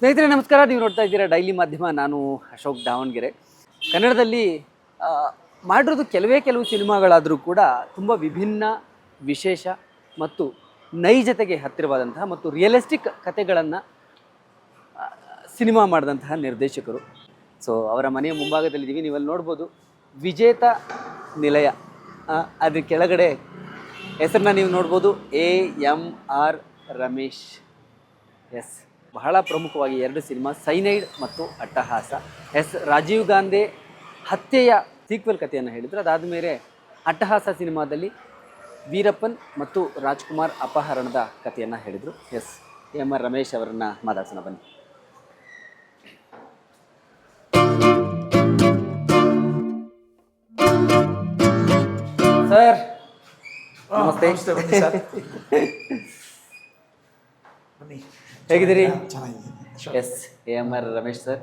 ಸ್ನೇಹಿತರೆ, ನಮಸ್ಕಾರ. ನೀವು ನೋಡ್ತಾ ಇದ್ದೀರಾ ಡೈಲಿ ಮಾಧ್ಯಮ. ನಾನು ಅಶೋಕ್ ದಾವಣಗೆರೆ. ಕನ್ನಡದಲ್ಲಿ ಮಾಡಿರೋದು ಕೆಲವೇ ಕೆಲವು ಸಿನಿಮಾಗಳಾದರೂ ಕೂಡ ತುಂಬ ವಿಭಿನ್ನ, ವಿಶೇಷ ಮತ್ತು ನೈಜತೆಗೆ ಹತ್ತಿರವಾದಂತಹ ಮತ್ತು ರಿಯಲಿಸ್ಟಿಕ್ ಕಥೆಗಳನ್ನು ಸಿನಿಮಾ ಮಾಡಿದಂತಹ ನಿರ್ದೇಶಕರು. ಸೊ ಅವರ ಮನೆಯ ಮುಂಭಾಗದಲ್ಲಿದ್ದೀವಿ. ನೀವಲ್ಲಿ ನೋಡ್ಬೋದು ವಿಜೇತ ನಿಲಯ. ಅದ್ರ ಕೆಳಗಡೆ ಹೆಸರನ್ನ ನೀವು ನೋಡ್ಬೋದು. A M R Ramesh S. ಬಹಳ ಪ್ರಮುಖವಾಗಿ ಎರಡು ಸಿನಿಮಾ ಸೈನೈಡ್ ಮತ್ತು ಅಟ್ಟಹಾಸ. ಎಸ್ ರಾಜೀವ್ ಗಾಂಧಿ ಹತ್ಯೆಯ ಸೀಕ್ವೆಲ್ ಕಥೆಯನ್ನು ಹೇಳಿದರು. ಅದಾದ ಮೇಲೆ ಅಟ್ಟಹಾಸ ಸಿನಿಮಾದಲ್ಲಿ ವೀರಪ್ಪನ್ ಮತ್ತು ರಾಜ್ಕುಮಾರ್ ಅಪಹರಣದ ಕಥೆಯನ್ನು ಹೇಳಿದರು. ಎಸ್ ಎಂ ಆರ್ ರಮೇಶ್ ಅವರನ್ನು ಮಾತಾಡ್ಸೋಣ ಬನ್ನಿ. ಸರ್ ನಮಸ್ತೆ. ಬನ್ನಿ. ಹೇಗಿದ್ದೀರಿ? S A M R Ramesh sir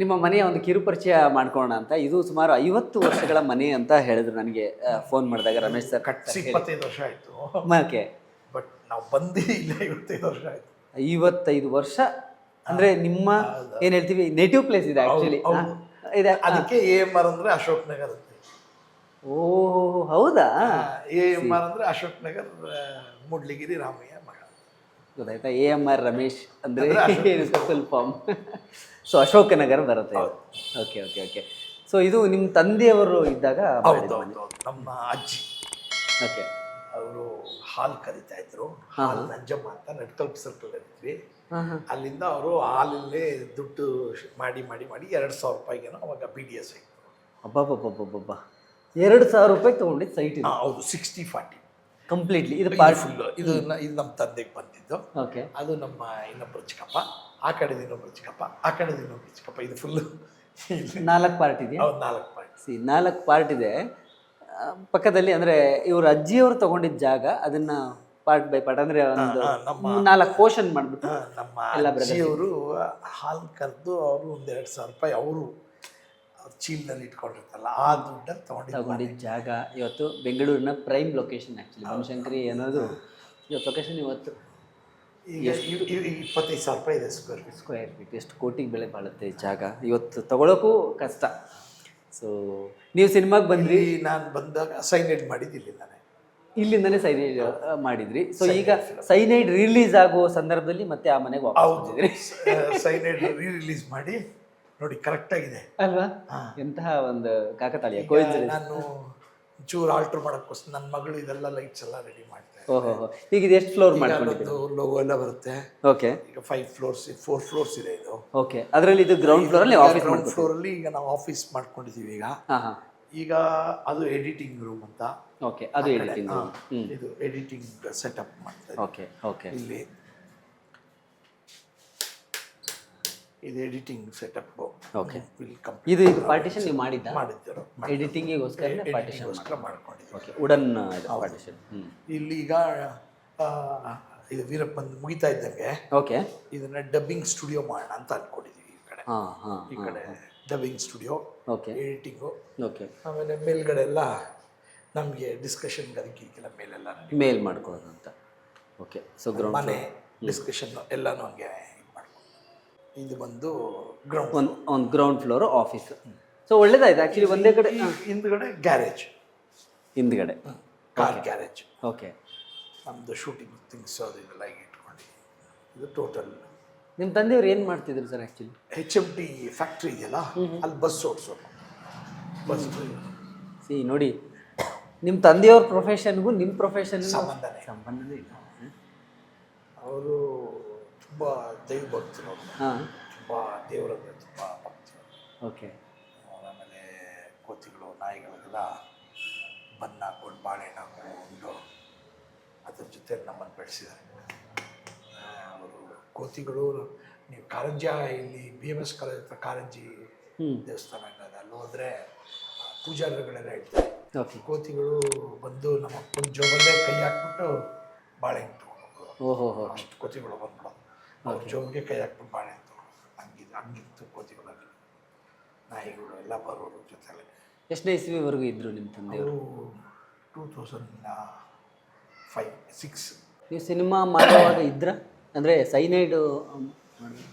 ನಿಮ್ಮ ಮನೆಯ ಒಂದು ಕಿರುಪರಿಚಯ ಮಾಡ್ಕೊಳ್ಳೋಣ ಅಂತ. ಇದು ಸುಮಾರು ಐವತ್ತು ವರ್ಷಗಳ ಮನೆ ಅಂತ ಹೇಳಿದ್ರು ನನಗೆ ಫೋನ್ ಮಾಡಿದಾಗ ರಮೇಶ್ ಸರ್ ಕಟ್ಸಿ ಇಪ್ಪತ್ತೈದು ವರ್ಷ ಆಯಿತು. ಓಕೆ ಬಟ್ ನಾವು ಬಂದು ಇಲ್ಲ ಐವತ್ತೈದು ವರ್ಷ ಆಯಿತು. ಐವತ್ತೈದು ವರ್ಷ? ಅಂದ್ರೆ ನಿಮ್ಮ ಏನ್ ಹೇಳ್ತೀವಿ? ನೇಟಿವ್ ಪ್ಲೇಸ್ ಇದೆ ಆಕ್ಚುಲಿ. ಇದೆ. ಅದಕ್ಕೆ ಎ ಎಂ ಆರ್ ಅಂದರೆ ಅಶೋಕ್ ನಗರ್ ಅಂತ. ಓ ಹೌದಾ? ಎ ಎಂ ಆರ್ ಅಂದರೆ ಅಶೋಕ್ ನಗರ್ ಮೂಡ್ಲಿಗಿರಿ ರಾಮಯ್ಯ. ಗೊತ್ತಾಯ್ತಾ? ಎ ಎಂ ಆರ್ ರಮೇಶ್ ಅಂದರೆ ಫುಲ್ ಫಾರ್ಮ್ ಸೊ ಅಶೋಕನಗರ ಬರುತ್ತೆ. ಓಕೆ ಓಕೆ ಓಕೆ ಸೊ ಇದು ನಿಮ್ಮ ತಂದೆಯವರು ಇದ್ದಾಗ ನಮ್ಮ ಅಜ್ಜಿ. ಓಕೆ ಅವರು ಹಾಲು ಕರಿತಾ ಇದ್ರು. ಹಾಲು ನಂಜಮ್ಮ ಅಂತ ನೆಟ್ಕಲ್ಪ್ ಸರ್ಕಲ್ ಇರ್ತೀವಿ ಅಲ್ಲಿಂದ ಅವರು ಹಾಲಲ್ಲೇ ದುಡ್ಡು ಮಾಡಿ ಮಾಡಿ ಮಾಡಿ ಎರಡು ಸಾವಿರ ರೂಪಾಯಿಗೇನೋ ಅವಾಗ ಬಿ ಡಿ ಎಸ್ ಆಯಿತು ಅಬ್ಬಬ್ಬಬ್ಬಬ್ಬಬ್ಬ. ಎರಡು ಸಾವಿರ ರೂಪಾಯಿ ತೊಗೊಂಡಿದ್ದು ಸೈಟ್ ಹೌದು ಸಿಕ್ಸ್ಟಿ ಫಾರ್ಟಿ ಕಂಪ್ಲೀಟ್ಲಿ ಇದು ಪಾರ್ಟ್ ಫುಲ್ಲು ಇದು ನ- ಇದು ನಮ್ಮ ತಂದೆಗೆ ಬಂದಿದ್ದು. ಓಕೆ ಅದು ನಮ್ಮ ಇನ್ನೊಬ್ಬರು ಚಿಕ್ಕಪ್ಪ. ಆ ಕಡೆದು ಇನ್ನೊಬ್ಬರು ಚಿಕ್ಕಪ್ಪ. ಆ ಕಡೆದು ಇನ್ನೊಬ್ಬರು ಚಿಕ್ಕಪ್ಪ. ಇದು ಫುಲ್ಲು ನಾಲ್ಕು ಪಾರ್ಟ್ ಇದೆಯಾ? ಅವ್ರು ನಾಲ್ಕು ಪಾರ್ಟ್ ಸಿ ನಾಲ್ಕು ಪಾರ್ಟ್ ಇದೆ. ಆ, ಪಕ್ಕದಲ್ಲಿ ಅಂದರೆ ಇವ್ರ ಅಜ್ಜಿಯವರು ತಗೊಂಡಿದ್ದ ಜಾಗ ಅದನ್ನ ಪಾರ್ಟ್ ಬೈ ಪಾರ್ಟ್ ಅಂದರೆ ಒಂದು ಹಾ, ನಮ್ಮ- ನಾಲ್ಕು ಪೋಷನ್ ಮಾಡ್ಬಿಟ್ಟು ನಮ್ಮ ಎಲ್ಲ brothers ಅಜ್ಜಿಯವರು ಹಾಲು ಕರೆದು ಅವರು ಒಂದು ಎರಡು ಸಾವಿರ ರೂಪಾಯಿ ಅವರು ಚೀಲದಲ್ಲಿ ಇಟ್ಕೊಂಡಿರ್ತಲ್ಲ ಆ ದುಡ್ಡಲ್ಲಿ ತಗೊಂಡಿದ್ದು ತಗೊಂಡಿದ್ದ ಜಾಗ ಇವತ್ತು ಬೆಂಗಳೂರಿನ ಪ್ರೈಮ್ ಲೊಕೇಶನ್ ಆ್ಯಕ್ಚುಲಿ ಬನಶಂಕರಿ ಅನ್ನೋದು ಇವತ್ತು ಲೊಕೇಶನ್ ಇವತ್ತು ಈಗ ಇ- ಇ- ಇಪ್ಪತ್ತೈದು ಸಾವಿರ ರೂಪಾಯಿ ಇದೆ ಸ್ಕ್ವೇರ್ ಫೀಟ್ ಸ್ಕ್ವೇರ್ ಫೀಟ್ ಎಷ್ಟು ಕೋಟಿಗೆ ಬೆಲೆ ಬಾಳುತ್ತೆ ಈ ಜಾಗ. ಇವತ್ತು ತಗೊಳ್ಳೋಕ್ಕೂ ಕಷ್ಟ. ಸೊ ನೀವು ಸಿನಿಮಾಗೆ ಬಂದ್ರಿ. ಇಲ್ಲಿ ನಾನು ಬಂದಾಗ ಸೈನೈಡ್ ಮಾಡಿದ್ದಿಲ್ಲ ನಾನೇ ಇಲ್ಲಿಂದನೇ ಸೈನೈಡ್ ಮಾಡಿದ್ರಿ. ಸೊ ಈಗ ಸೈನೈಡ್ ರಿಲೀಸ್ ಆಗೋ ಸಂದರ್ಭದಲ್ಲಿ ಮತ್ತೆ ಆ ಮನೆಗೆ ವಾಪಸ್ ಹೌದು. ಬಂದಿದ್ರಿ. ಸೈನೆಡ್ ರೀ ರಿಲೀಸ್ ಮಾಡಿ ನೋಡಿ ಕರೆಕ್ಟಾಗಿದೆ ಅಲ್ವಾ? ಎಂತಹ ಒಂದು ಕಾಕತಾಳಿಯ ನಾನು ಚೂರು ಆಲ್ಟರ್ ಮಾಡೋಕ್ಕೋಸ್ಕರ ನನ್ನ ಮಗಳು ಇದೆಲ್ಲ ಲೈಟ್ಸ್ ಎಲ್ಲ ರೆಡಿ ಮಾಡ್ತಾರೆ ಓಹೋ ಈಗ ಇದು ಎಷ್ಟು ಫ್ಲೋರ್ ಮಾಡ್ಕೊಂಡಿದ್ದು ಲೋಗೋ ಎಲ್ಲ ಬರುತ್ತೆ. ಓಕೆ ಈಗ ಫೈವ್ ಫ್ಲೋರ್ಸ್ ಫೋರ್ ಫ್ಲೋರ್ಸ್ ಇದೆ ಇದು. ಓಕೆ ಅದರಲ್ಲಿ ಇದು ಗ್ರೌಂಡ್ ಫ್ಲೋರ್ ಅಲ್ಲಿ ಆಫೀಸ್ ಗ್ರೌಂಡ್ ಫ್ಲೋರಲ್ಲಿ ಈಗ ನಾವು ಆಫೀಸ್ ಮಾಡ್ಕೊಂಡಿದ್ದೀವಿ ಈಗ. ಈಗ ಅದು ಎಡಿಟಿಂಗ್ ರೂಮ್ ಅಂತ. ಓಕೆ ಅದು ಎಡಿಟಿಂಗ್ ಇದು ಎಡಿಟಿಂಗ್ ಸೆಟಪ್ ಮಾಡ್ತಾರೆ ಓಕೆ ಓಕೆ ಇಲ್ಲಿ. ಇದು ಎಡಿಟಿಂಗ್ ಸೆಟಪ್ ಓಕೆ ಇದು ಇದು ಪಾರ್ಟಿಷನ್ ನೀವು ಮಾಡಿದ್ದ? ಮಾಡಿದ್ದರು ಎಡಿಟಿಂಗಿಗೋಸ್ಕರ ಪಾರ್ಟಿಷನ್ಗೋಸ್ಕರ ಮಾಡ್ಕೊಂಡಿದ್ದೆ. ಓಕೆ ವುಡನ್ ಪಾರ್ಟಿಷನ್ ಇಲ್ಲಿ ಈಗ ಇದು ವೀರಪ್ಪನ್ ಮುಗಿತಾ ಇದ್ದಂಗೆ. ಓಕೆ ಇದನ್ನ ಡಬ್ಬಿಂಗ್ ಸ್ಟುಡಿಯೋ ಮಾಡೋಣ ಅಂತ ಅನ್ಕೊಂಡಿದ್ದೀವಿ ಈ ಕಡೆ. ಹಾಂ ಹಾಂ ಈ ಕಡೆ dubbing studio okay editing okay ಆಮೇಲೆ ಮೇಲ್ಗಡೆ ಎಲ್ಲ ನಮಗೆ ಡಿಸ್ಕಷನ್ ಅದಕ್ಕೆ ಈಗೆಲ್ಲ ಮೇಲೆಲ್ಲ ಮೇಲ್ ಮಾಡ್ಕೊಳ್ಳೋದು ಅಂತ ಓಕೆ ಸೊ ಗ್ರೌಂಡ್ ಮನೆ ಡಿಸ್ಕಷನ್ ಎಲ್ಲನೂ ಹಂಗೆ ಇದು ಬಂದು ಗ್ರೌಂಡ್ ಒಂದು ಒಂದು ಗ್ರೌಂಡ್ ಫ್ಲೋರ್ ಆಫೀಸ್ ಸೊ ಒಳ್ಳೇದಾಯ್ತು. ಆ್ಯಕ್ಚುಲಿ ಒಂದೇ ಕಡೆ ಹಿಂದ್ಗಡೆ ಗ್ಯಾರೇಜ್ ಹಿಂದ್ಗಡೆ. ಕಾರ್ ಗ್ಯಾರೇಜ್ ಓಕೆ ನಮ್ಮದು ಶೂಟಿಂಗ್ ಥಿಂಗ್ಸ್ ಅದು ಇದೆಲ್ಲ ಇಟ್ಕೊಂಡು. ಇದು ಟೋಟಲ್ ನಿಮ್ಮ ತಂದೆಯವ್ರು ಏನು ಮಾಡ್ತಿದ್ರು sir actually H M T factory ಇದೆಯಲ್ಲ ಅಲ್ಲಿ ಬಸ್ ಓಡಿಸೋದು. ಬಸ್ ಸಿ ನೋಡಿ ನಿಮ್ಮ ತಂದೆಯವ್ರ ಪ್ರೊಫೆಷನ್ಗೂ ನಿಮ್ಮ ಪ್ರೊಫೆಷನ್ ಸಂಬಂಧನೇ. ಸಂಬಂಧನೇ ಇಲ್ಲ. ಅವರು ತುಂಬ ದೈವ ಭಕ್ತಿ ನೋಡಿ ಹಾಂ. ತುಂಬ ದೇವರ ತುಂಬ ಭಕ್ತಿ ಓಕೆ. ಆಮೇಲೆ ಕೋತಿಗಳು ನಾಯಿಗಳಿಗೆಲ್ಲ ಬನ್ನ ಹಾಕೊಂಡು ಬಾಳೆಹಣ್ಣು ಹಾಕೊಂಡು ಅದ್ರ ಜೊತೆ ನಮ್ಮನ್ನು ಬೆಳೆಸಿದ್ದಾರೆ. ಅವರು ಕೋತಿಗಳು ನೀವು ಕಾರಂಜಿ ಇಲ್ಲಿ ಬಿ ಎಂ ಎಸ್ ಕಾಲೇಜ್ ಹತ್ರ ಕಾರಂಜಿ ದೇವಸ್ಥಾನ ಇದೆ ಅಲ್ಲಿ ಹೋದರೆ ಪೂಜಾರಿಗಳೆಲ್ಲ ಹೇಳ್ತಾರೆ. ಓಕೆ. ಕೋತಿಗಳು ಬಂದು ನಮ್ಮ ಅಪ್ಪನ ಜೋಬಲ್ಲೇ ಕೈ ಹಾಕ್ಬಿಟ್ಟು ಬಾಳೆಹಣ್ಣು ತೊಗೊಂಡು ಅಷ್ಟು ಕೋತಿಗಳು ಬಂದ್ಬಿಡೋದು ಅವ್ರ ಜೋಬಿಗೆ ಕೈ ಹಾಕ್ಬಿಟ್ಟು ಬಾಳೆ ಅಂತ ಹಂಗಿದ್ದು ಹಂಗಿತ್ತು ಕೋತಿಗಳಲ್ಲಿ ನಾಯಿಗಳು ಎಲ್ಲ ಬರೋರು ಜೊತೆಲೆ. ಎಷ್ಟನೇ ಇಸ್ವಿವರೆಗೂ ಇದ್ದರು ನಿಮ್ಮ ತಂದೆಯವರು? Two thousand five six. ನೀವು ಸಿನಿಮಾ ಮಾಡುವಾಗ ಇದ್ರ? ಅಂದರೆ ಸೈನೈಡು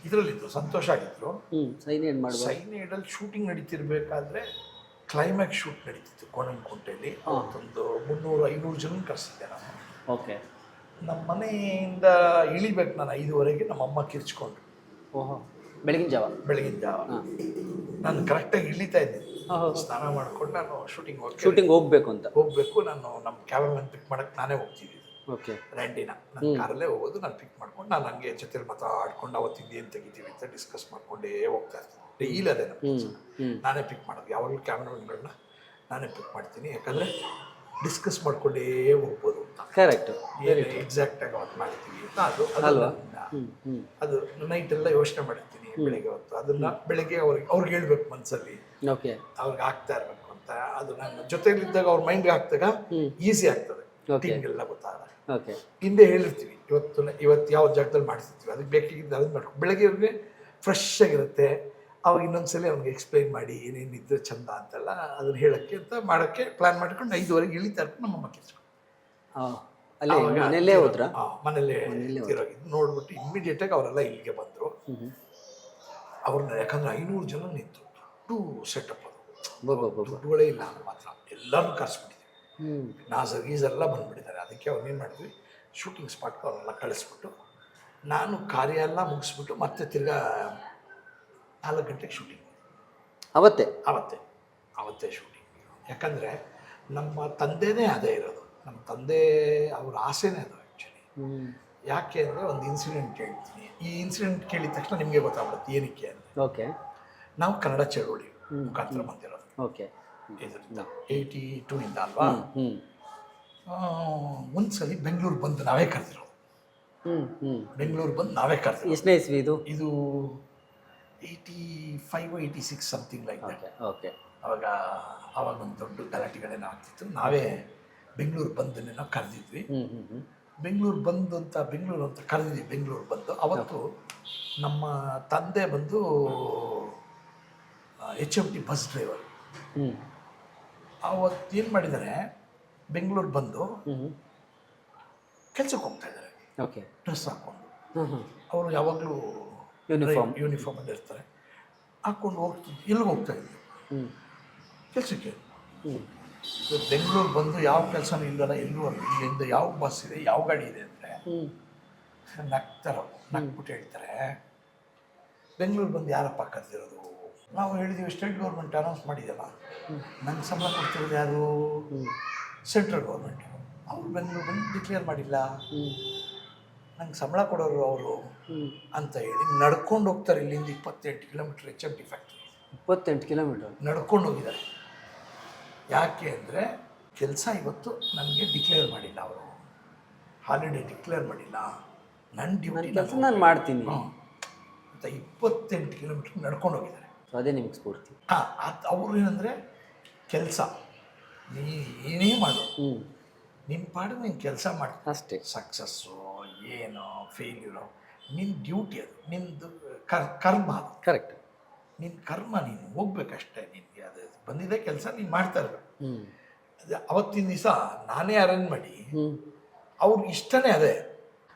ಇದರಲ್ಲಿದ್ದು ಸಂತೋಷ ಆಗಿದ್ರು. ಹ್ಞೂ ಸೈನೈಡ್ ಮಾಡುವ ಸೈನೇಡಲ್ಲಿ ಶೂಟಿಂಗ್ ನಡೀತಿರ್ಬೇಕಾದ್ರೆ ಕ್ಲೈಮ್ಯಾಕ್ಸ್ ಶೂಟ್ ನಡೀತಿತ್ತು ಕೋಣಂಕುಂಟೆಯಲ್ಲಿ ಅವತ್ತೊಂದು ಮುನ್ನೂರು ಐನೂರು ಜನ ಕರೆಸಿದ್ದೆ ನಾನು ಓಕೆ ನಮ್ಮ ಮನೆಯಿಂದ ಇಳಿಬೇಕು ನಾನು ಐದುವರೆಗೆ ನಮ್ಮ ಅಮ್ಮ ಕಿರ್ಚ್ಕೊಂಡ್ರು ಓಹೋ ಬೆಳಗಿನ ಜಾವ? ಬೆಳಗಿನ ಜಾವ. ನಾನು ಕರೆಕ್ಟಾಗಿ ಇಳಿತಾ ಇದ್ದೆ. ಸ್ನಾನ ಮಾಡ್ಕೊಂಡು ನಾನು ಶೂಟಿಂಗ್ ಹೋಗಿ ಶೂಟಿಂಗ್ ಹೋಗ್ಬೇಕು ಅಂತ? ಹೋಗ್ಬೇಕು ನಾನು ನಮ್ಮ ಕ್ಯಾಮ್ರಾಮನ್ ಪಿಕ್ ಮಾಡಕ್ಕೆ ನಾನೇ ಹೋಗ್ತಿದ್ದೆ. ಓಕೆ ರ್ಯಾಂಡಿನ. ನನ್ನ ಕಾರಲ್ಲೇ ಹೋಗೋದು ನಾನು ಪಿಕ್ ಮಾಡ್ಕೊಂಡು ನಾನು ಹಂಗೆ ಜೊತೆಲಿ ಮಾತಾಡ್ಕೊಂಡು ಅವತ್ತಿಂದ ಏನು ತೆಗಿತೀವಿ ಅಂತ ಡಿಸ್ಕಸ್ ಮಾಡ್ಕೊಂಡೇ ಹೋಗ್ತಾ ಇರ್ತೀನಿ ಡೈಲಿ ಅದೇ ನಮ್ಮ. ನಾನೇ ಪಿಕ್ ಮಾಡೋದು. ಯಾವಾಗಲೂ ಕ್ಯಾಮ್ರಾಮನ್ಗಳನ್ನ ನಾನೇ ಪಿಕ್ ಮಾಡ್ತೀನಿ. ಯಾಕಂದರೆ ಡಿಸ್ಕಸ್ ಮಾಡ್ಕೊಂಡೇ ಹೋಗ್ಬೋದು. ಕರೆಕ್ಟ್ ಎಕ್ಸಾಕ್ಟ್ ಆಗಿ ಅವತ್ತು ಮಾಡ್ತೀವಿ ಅದು ಅದು ಅಲ್ವಾ? ನನ್ನ- ಹ್ಞೂ ಹ್ಞೂ ಅದು ನೈಟ್ ಎಲ್ಲ ಯೋಚನೆ ಮಾಡಿರ್ತೀನಿ ಬೆಳಿಗ್ಗೆ ಹೊತ್ತು. ಅದನ್ನ ಬೆಳಿಗ್ಗೆ ಅವ್ರಿಗೆ ಅವ್ರಿಗೆ ಹೇಳ್ಬೇಕು ಮನಸ್ಸಲ್ಲಿ ಓಕೆ ಅವ್ರಿಗೆ ಆಗ್ತಾ ಇರಬೇಕು ಅಂತ. ಅದು ನನ್ನ ಜೊತೆಲಿದ್ದಾಗ ಅವ್ರ ಮೈಂಡ್ಗೆ ಹಾಕ್ದಾಗ ಈಸಿ ಆಗ್ತದೆ. ಎಲ್ಲ ಗೊತ್ತಾಗಲ್ಲ ಓಕೆ ಹಿಂದೆ ಹೇಳಿರ್ತೀವಿ ಇವತ್ತು ಇವತ್ತು ಯಾವ ಜಾಗದಲ್ಲಿ ಮಾಡಿರ್ತೀವಿ ಅದಕ್ಕೆ ಬೇಕಾಗಿದ್ದು ಅದನ್ನ ಮಾಡ್ಕೊಂಡು ಬೆಳಗ್ಗೆ ಅವ್ರಿಗೆ ಫ್ರೆಶ್ ಆಗಿರುತ್ತೆ. ಅವಾಗ ಇನ್ನೊಂದ್ಸಲಿ ಅವ್ನಿಗೆ ಎಕ್ಸ್ಪ್ಲೈನ್ ಮಾಡಿ ಏನೇನಿದ್ರೆ ಚಂದ ಅಂತೆಲ್ಲ ಅದನ್ನ ಹೇಳಕ್ಕೆ ಅಂತ ಮಾಡೋಕ್ಕೆ ಪ್ಲಾನ್ ಮಾಡ್ಕೊಂಡು ಐದುವರೆಗೆ ಇಳಿತಾ ಇರ್ಕೊಂಡು ನಮ್ಮ ಅಮ್ಮ ಅಲ್ಲೇ ಮನೆಯಲ್ಲೇ ಹೋದ್ರಾ? ಮನೇಲೆ ತಿರೋಗಿದ್ದು ನೋಡ್ಬಿಟ್ಟು ಇಮ್ಮಿಡಿಯೇಟಾಗಿ ಅವರೆಲ್ಲ ಇಲ್ಲಿಗೆ ಬಂದರು. ಅವ್ರನ್ನ ಯಾಕಂದ್ರೆ ಐನೂರು ಜನ ನಿಂತು. ದೊಡ್ಡ ಸೆಟಪ್ ಅದು. ದುಡ್ಡುಗಳೇ ಇಲ್ಲ ಅಂತ ಮಾತ್ರ ಎಲ್ಲರೂ ಕರೆಸ್ಬಿಟ್ಟಿದ್ದೀವಿ ನಾಸರ್ ಗೀಸರ್ ಎಲ್ಲ ಬಂದ್ಬಿಟ್ಟಿದ್ದಾರೆ. ಅದಕ್ಕೆ ಅವ್ರು ಏನು ಮಾಡಿದ್ವಿ? ಶೂಟಿಂಗ್ ಸ್ಪಾಟ್ಗೆ ಅವ್ರನ್ನೆಲ್ಲ ಕಳಿಸ್ಬಿಟ್ಟು ನಾನು ಕಾರ್ಯ ಎಲ್ಲ ಮುಗಿಸ್ಬಿಟ್ಟು ಮತ್ತೆ ತಿರ್ಗಾ ನಾಲ್ಕು ಗಂಟೆಗೆ ಶೂಟಿಂಗ್ ಅವತ್ತೆ? ಅವತ್ತೆ. ಆವತ್ತೇ ಶೂಟಿಂಗ್ ಯಾಕಂದರೆ ನಮ್ಮ ತಂದೆನೇ ಅದೇ ಇರೋದು. ನಮ್ಮ ತಂದೆ ಅವ್ರ ಆಸೆನೇ ಅದು ಆ್ಯಕ್ಚುಲಿ ಯಾಕೆ ಅಂದರೆ ಒಂದು ಇನ್ಸಿಡೆಂಟ್ ಹೇಳ್ತೀನಿ ಈ ಇನ್ಸಿಡೆಂಟ್ ಕೇಳಿದ ತಕ್ಷಣ ನಿಮಗೆ ಗೊತ್ತಾಗ್ಬಿಡುತ್ತೆ ಏನಕ್ಕೆ ಅಂತ. ಓಕೆ ನಾವು ಕನ್ನಡ ಚಳುವಳಿ ಮುಖಾಂತರ ಬಂದಿರೋದು. ಓಕೆ ಇದರಿಂದ ಏಯ್ಟಿ ಟೂ ಇಂದ ಅಲ್ವಾ? ಒಂದ್ಸಲಿ ಬೆಂಗಳೂರು ಬಂದು ನಾವೇ ಕರೆದಿರೋ ಹ್ಞೂ ಹ್ಞೂ ಬೆಂಗಳೂರು ಬಂದು ನಾವೇ ಕರೆದಿರೋದು. ಎಷ್ಟನೇ ಇಸ್ವಿ ಇದು? ಇದು eighty five eighty six something like that okay okay ಅವಾಗ ಅವಾಗ ಒಂದು ದೊಡ್ಡ ಗಲಾಟೆಗಳೇನೋ ಆಗ್ತಿತ್ತು. ನಾವೇ ಬೆಂಗಳೂರು ಬಂದನ್ನೇನೋ ಕರೆದಿದ್ವಿ. ಹ್ಞೂ ಹ್ಞೂ ಹ್ಞೂ ಬೆಂಗಳೂರು ಬಂದು ಅಂತ ಬೆಂಗಳೂರು ಅಂತ ಕರೆದಿದ್ವಿ ಬೆಂಗಳೂರು ಬಂದು. ಅವತ್ತು ನಮ್ಮ ತಂದೆ ಬಂದು H M T bus driver ಹ್ಞೂ ಅವತ್ತು ಏನು ಮಾಡಿದ್ದಾರೆ ಬೆಂಗಳೂರು ಬಂದು ಕೆಲಸಕ್ಕೆ ಹೋಗ್ತಾ ಇದ್ದಾರೆ. ಓಕೆ. ಡ್ರೆಸ್ ಹಾಕ್ಕೊಂಡು. ಅವರು ಯಾವಾಗಲೂ ಯೂನಿಫಾರ್ಮ್ ಯೂನಿಫಾರ್ಮಲ್ಲಿ ಇರ್ತಾರೆ. ಹಾಕ್ಕೊಂಡು ಹೋಗ್ತಿದ್ವಿ. ಎಲ್ಲಿಗೆ ಹೋಗ್ತಾ ಇದ್ವಿ? ಹ್ಞೂ ಕೆಲಸಕ್ಕೆ. ಹ್ಞೂ ಬೆಂಗಳೂರು ಬಂದು ಯಾವ ಕೆಲಸನೂ ಇಲ್ಲ ಎಲ್ಲೂ ಇಲ್ಲಿಂದ ಯಾವ ಬಸ್ ಇದೆ ಯಾವ ಗಾಡಿ ಇದೆ ಅಂದರೆ ನಗ್ತಾರ ನಗ್ಬಿಟ್ಟು ಹೇಳ್ತಾರೆ ಬೆಂಗಳೂರು ಬಂದು ಯಾರಪ್ಪ ಕರೆದಿರೋದು? ನಾವು ಹೇಳಿದ್ದೀವಿ ಸ್ಟೇಟ್ ಗೌರ್ಮೆಂಟ್ ಅನೌನ್ಸ್ ಮಾಡಿದೆಲ್ಲ. ನಂಗೆ ಸಂಬಳ ಕೊಡ್ತಿರೋದು ಯಾರು? ಸೆಂಟ್ರಲ್ ಗೌರ್ಮೆಂಟ್ ಅವರು ಬೆಂಗಳೂರು ಬಂದು ಡಿಕ್ಲೇರ್ ಮಾಡಿಲ್ಲ. ನಂಗೆ ಸಂಬಳ ಕೊಡೋರು ಅವರು ಅಂತ ಹೇಳಿ ನಡ್ಕೊಂಡು ಹೋಗ್ತಾರೆ ಇಲ್ಲಿಂದ ಇಪ್ಪತ್ತೆಂಟು kilometre H M T factory ಇಪ್ಪತ್ತೆಂಟು ಕಿಲೋಮೀಟರ್ ನಡ್ಕೊಂಡು ಹೋಗಿದ್ದಾರೆ. ಯಾಕೆ ಅಂದರೆ ಕೆಲಸ ಇವತ್ತು ನನಗೆ ಡಿಕ್ಲೇರ್ ಮಾಡಿಲ್ಲ ಅವರು. ಹಾಲಿಡೇ ಡಿಕ್ಲೇರ್ ಮಾಡಿಲ್ಲ. ನನ್ನ ಡ್ಯೂಟಿ ಕೆಲಸ ನಾನು ಮಾಡ್ತೀನಿ. ಅಂತ ಇಪ್ಪತ್ತೆಂಟು ಕಿಲೋಮೀಟ್ರ್ ನಡ್ಕೊಂಡು ಹೋಗಿದ್ದಾರೆ. ಅದೇ ನಿಮ್ಗೆ ಸ್ಫೂರ್ತಿ. ಹಾಂ ಅದು ಅವ್ರು ಏನಂದರೆ ಕೆಲಸ. ನೀ ಏನೇ ಮಾಡು. ನಿನ್ನ ಪಾಡು ನೀನು ಕೆಲಸ ಮಾಡಿ. ಅಷ್ಟೇ. ಸಕ್ಸಸ್ಸು ಏನೋ ಫೇಲ್ಯೂರೋ ನಿನ್ನ ಡ್ಯೂಟಿ ಅದು. ನಿಮ್ಮದು ಕರ್ ಕರ್ಮ ಅದು. ಕರೆಕ್ಟ್ ನಿನ್ನ ಕರ್ಮ ನೀನು ಹೋಗ್ಬೇಕಷ್ಟೇ ನಿನಗೆ ಅದು ಬಂದಿದೆ ಕೆಲಸ ನೀವು ಮಾಡ್ತಾ ಹ್ಞೂ ಅವತ್ತಿನ ದಿವಸ ನಾನೇ ಅರೇಂಜ್ ಮಾಡಿ ಅವ್ರಿಗೆ ಇಷ್ಟನೇ ಅದೇ.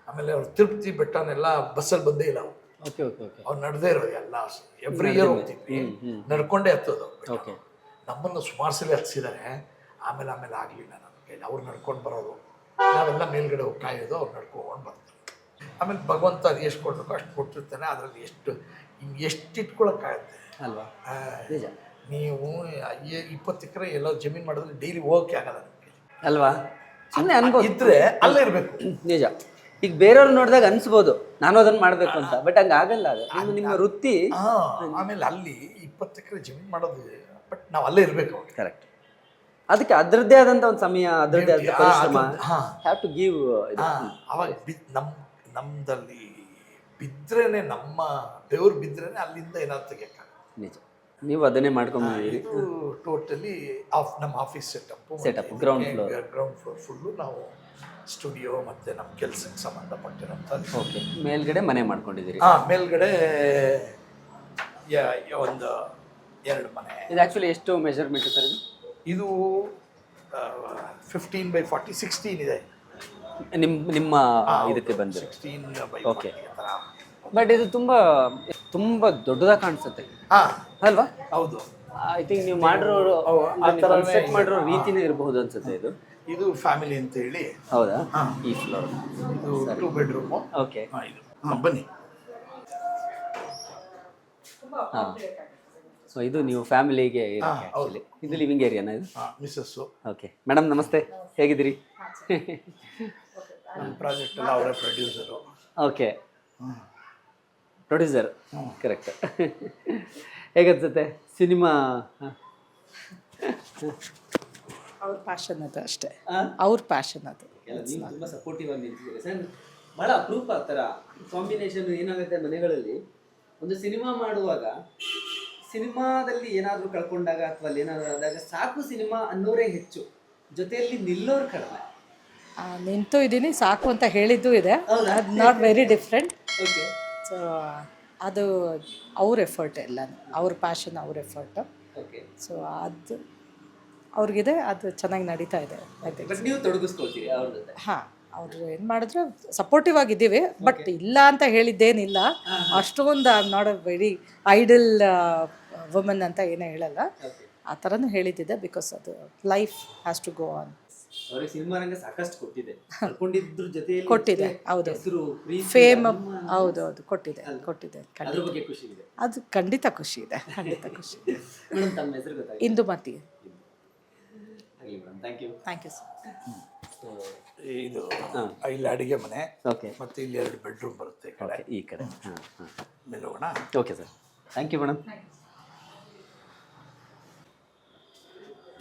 ಆಮೇಲೆ ಅವ್ರು ತಿರುಪತಿ ಬೆಟ್ಟನೆಲ್ಲ ಬಸ್ಸಲ್ಲಿ ಬಂದೇ ಇಲ್ಲ ಅವ್ರು. ಅವ್ರು ನಡೆದೇ ಇರೋ ಎಲ್ಲ ಎವ್ರಿ ಇಯರ್ ಹೋಗ್ತಿದ್ವಿ. ನಡ್ಕೊಂಡೇ ಹತ್ತೋದು ಓಕೆ. ನಮ್ಮನ್ನು ಸುಮಾರು ಸಲ ಹತ್ಸಿದ್ದಾರೆ ಆಮೇಲೆ ಆಮೇಲೆ ಆಗಲಿಲ್ಲ ನಮಗೆ ಅವ್ರು ನಡ್ಕೊಂಡು ಬರೋದು. ನಾವೆಲ್ಲ ಮೇಲ್ಗಡೆ ಹೋಗಿ ಕಾಯೋದು ಅವ್ರು ನಡ್ಕೊಂಡು ಬರ್ತಾರೆ. ಆಮೇಲೆ ಭಗವಂತ ಅದು ಎಷ್ಟು ಕೊಡಬೇಕು ಅಷ್ಟು ಕೊಟ್ಟಿರ್ತಾನೆ. ಅದರಲ್ಲಿ ಎಷ್ಟು ಹಿಂಗೆ ಎಷ್ಟು ಇಟ್ಕೊಳಕ್ಕಾಗತ್ತೆ ಅಲ್ವಾ? ನಿಜ. ನೀವು ಇಪ್ಪತ್ತು ಎಕರೆ ಎಲ್ಲ ಜಮೀನು ಮಾಡಿದ್ರೆ ಡೈಲಿ ಹೋಗಕ್ಕೆ ಆಗಲ್ಲ ನಮಗೆ. ಅಲ್ವಾ? ಸುಮ್ಮನೆ ಅನ್ಬೋದು. ಇದ್ರೆ ಅಲ್ಲೇ ಇರಬೇಕು. ನಿಜ. ಈಗ ಬೇರೆಯವ್ರು ನೋಡಿದಾಗ ಅನ್ಸ್ಬೋದು. ನಾನು ಅದನ್ನ ಮಾಡ್ಬೇಕು ಅಂತ. ಬಟ್ ಹಂಗ ಆಗಲ್ಲ ಅದು. ನಿಮ್ಮ ನಿಮ್ಮ ವೃತ್ತಿ ಆಮೇಲೆ ಅಲ್ಲಿ ಇಪ್ಪತ್ತು ಎಕರೆ ಜಮೀನು ಮಾಡೋದು ಬಟ್ ನಾವು ಅಲ್ಲೇ ಇರಬೇಕು ಕರೆಕ್ಟ್ ಅದಕ್ಕೆ ಅದರದ್ದೇ ಆದಂತ ಒಂದು ಸಮಯ ಅದರದ್ದೇ ಆದ ಪರಿಶ್ರಮ. ಹ್ಯಾವ್ ಟು ಗಿವ್ ಅವಾಗ ನಮ್ಮ ನಮ್ದಲ್ಲಿ ಬಿದ್ರೇನೆ ನಮ್ಮ ಬೆವರು ಬಿದ್ರೇನೆ ಅಲ್ಲಿಂದ ಏನಾದ್ರು ತೆಗಿಯಕ್ಕಾಗಲ್ಲ ನಿಜ. ನೀವು ಅದನ್ನೇ ಮಾಡ್ಕೊಂಡ್ಬಂದಿದ್ದೀರಿ ಇದು ಟೋಟಲಿ ಆಫ್ ನಮ್ಮ office setup setup ground floor ground floor full ನಾವು ಸ್ಟುಡಿಯೋ ಮತ್ತು ನಮ್ಮ ಕೆಲಸಕ್ಕೆ ಸಂಬಂಧಪಟ್ಟಿರೋಂಥ ಓಕೆ ಮೇಲ್ಗಡೆ ಮನೆ ಮಾಡ್ಕೊಂಡಿದ್ದೀರಿ. ಹಾಂ ಮೇಲ್ಗಡೆ ಯ- ಯ- ಒಂದು ಎರಡು ಮನೆ. ಇದು ಆ್ಯಕ್ಚುಲಿ ಎಷ್ಟು ಮೆಜರ್ಮೆಂಟ್ ಸರ್ ಇದು? ಇದು ಫಿಫ್ಟೀನ್ ಬೈ ಫಾರ್ಟಿ ಸಿಕ್ಸ್ಟೀನ್ ಇದೆ. ನಿಮ್ಮ ನಿಮ್ಮ ಇದಕ್ಕೆ ಬಂದಿದೆ ಸಿಕ್ಸ್ಟೀನ್ ಬೈ Okay. ಆ ಥರ. ಬಟ್ ಇದು ತುಂಬಾ ತುಂಬಾ ದೊಡ್ಡದಾಗಿ ಕಾಣಿಸುತ್ತೆ. ಹಾ. ಅಲ್ವಾ? ಹೌದು. ಐ ಥಿಂಕ್ ನೀವು ಮಾಡಿರೋ ಆ ಥರನೇ ಸೆಟ್ ಮಾಡಿರೋ ರೀತಿನೇ ಇರಬಹುದು ಅನ್ಸುತ್ತೆ ಇದು. ಇದು ಫ್ಯಾಮಿಲಿ ಅಂತ ಹೇಳಿ ಹೌದಾ? ಹಾ. ಈ ಫ್ಲೋರ್ ಇದು ಟೂ ಬೆಡ್ರೂಮ್ ಓಕೆ ಇದು. ಹಾಂ ಬನ್ನಿ. ಹಾಂ. ಸೊ ಇದು ನೀವು ಫ್ಯಾಮಿಲಿಗೆ ಹಾ, ಹೌದು. ಆ್ಯಕ್ಚುಲಿ ಇದು ಲಿವಿಂಗ್ ಏರಿಯಾನ ಇದು? ಮಿಸ್ಸಸ್ಸು ಓಕೆ ಮೇಡಮ್ ನಮಸ್ತೆ. ಹೇಗಿದ್ದೀರಿ? ಪ್ರಾಜೆಕ್ಟ್ ಎಲ್ಲ ಅವರೇ ಪ್ರೊಡ್ಯೂಸರು ಓಕೆ ಪ್ರೊಡ್ಯೂಸರ್. ಕರೆಕ್ಟ್ ಹೇಗನ್ಸುತ್ತೆ? ಸಿನಿಮಾ ಅವ್ರ ಪ್ಯಾಷನ್ ಅದು ಅಷ್ಟೇ? ಅವ್ರ ಪ್ಯಾಷನ್ ಅದು. ನೀವು ತುಂಬ ಸಪೋರ್ಟಿವ್ ಆಗಿ ನಿಂತಿದ್ದೀರಿ ಸರ್ ಭಾಳ ಅಪರೂಪ ಆ ಥರ ಕಾಂಬಿನೇಷನ್ ಏನಾಗುತ್ತೆ ಮನೆಗಳಲ್ಲಿ? ಒಂದು ಸಿನಿಮಾ ಮಾಡುವಾಗ ಸಿನಿಮಾದಲ್ಲಿ ಏನಾದರೂ ಕಳ್ಕೊಂಡಾಗ ಅಥವಾ ಅಲ್ಲಿ ಏನಾದರೂ ಆದಾಗ ಸಾಕು ಸಿನಿಮಾ ಅನ್ನೋರೇ ಹೆಚ್ಚು. ಜೊತೆಯಲ್ಲಿ ನಿಲ್ಲೋರು ಕಡಿಮೆ. ನಿಂತು ಇದ್ದೀನಿ ಸಾಕು ಅಂತ ಹೇಳಿದ್ದು ಇದೆ. Not very different okay so ಅದು ಅವ್ರ ಎಫರ್ಟ್ ಎಲ್ಲ. ಅವ್ರ ಪ್ಯಾಷನ್ ಅವ್ರ ಎಫರ್ಟ್ ಸೊ ಅದು ಅವ್ರಿಗಿದೆ ಅದು ಚೆನ್ನಾಗಿ ನಡೀತಾ ಇದೆ ಐ ಹಾಂ ಅವರು ಏನು ಮಾಡಿದ್ರು ಸಪೋರ್ಟಿವ್ ಆಗಿದ್ದೀವಿ ಬಟ್ ಇಲ್ಲ ಅಂತ ಹೇಳಿದ್ದೇನಿಲ್ಲ. ಅಷ್ಟೊಂದು I not a very ideal woman ಅಂತ ಏನೇ ಹೇಳಲ್ಲ. ಆ ಥರನೂ ಹೇಳಿದ್ದಿದೆ ಬಿಕಾಸ್ ಅದು life has to go on ಅವ್ರಿಗೆ ಸಿನಿಮಾ ರಂಗ ಸಾಕಷ್ಟು ಕೊಟ್ಟಿದೆ. ಕಳ್ಕೊಂಡಿದ್ರ ಜೊತೆ ಕೊಟ್ಟಿದೆ, ಹೌದು. ಹೆಸರು ಫೇಮ್ ಹೌದು ಹೌದು. ಕೊಟ್ಟಿದೆ. ಕೊಟ್ಟಿದೆ. ಅದ್ರ ಬಗ್ಗೆ ಖುಷಿ ಇದೆ. ಅದು ಖಂಡಿತ ಖುಷಿ ಇದೆ. ಖಂಡಿತ ಖುಷಿ ಮೇಡಮ್ ತಮ್ಮ ಹೆಸರು ಗೊತ್ತಾಗಿದೆ ಇಂದುಮತಿ ಆಗಲಿ madam thank you thank you sir ಇದು ಹಾಂ. ಇಲ್ಲಿ ಅಡುಗೆ ಮನೆ ಓಕೆ ಮತ್ತು ಇಲ್ಲಿ ಎರಡು ಬೆಡ್ರೂಮ್ ಬರುತ್ತೆ ಈ ಕಡೆ. ಈ ಕಡೆ. ಹಾಂ ಹಾಂ. Okay sir thank you madam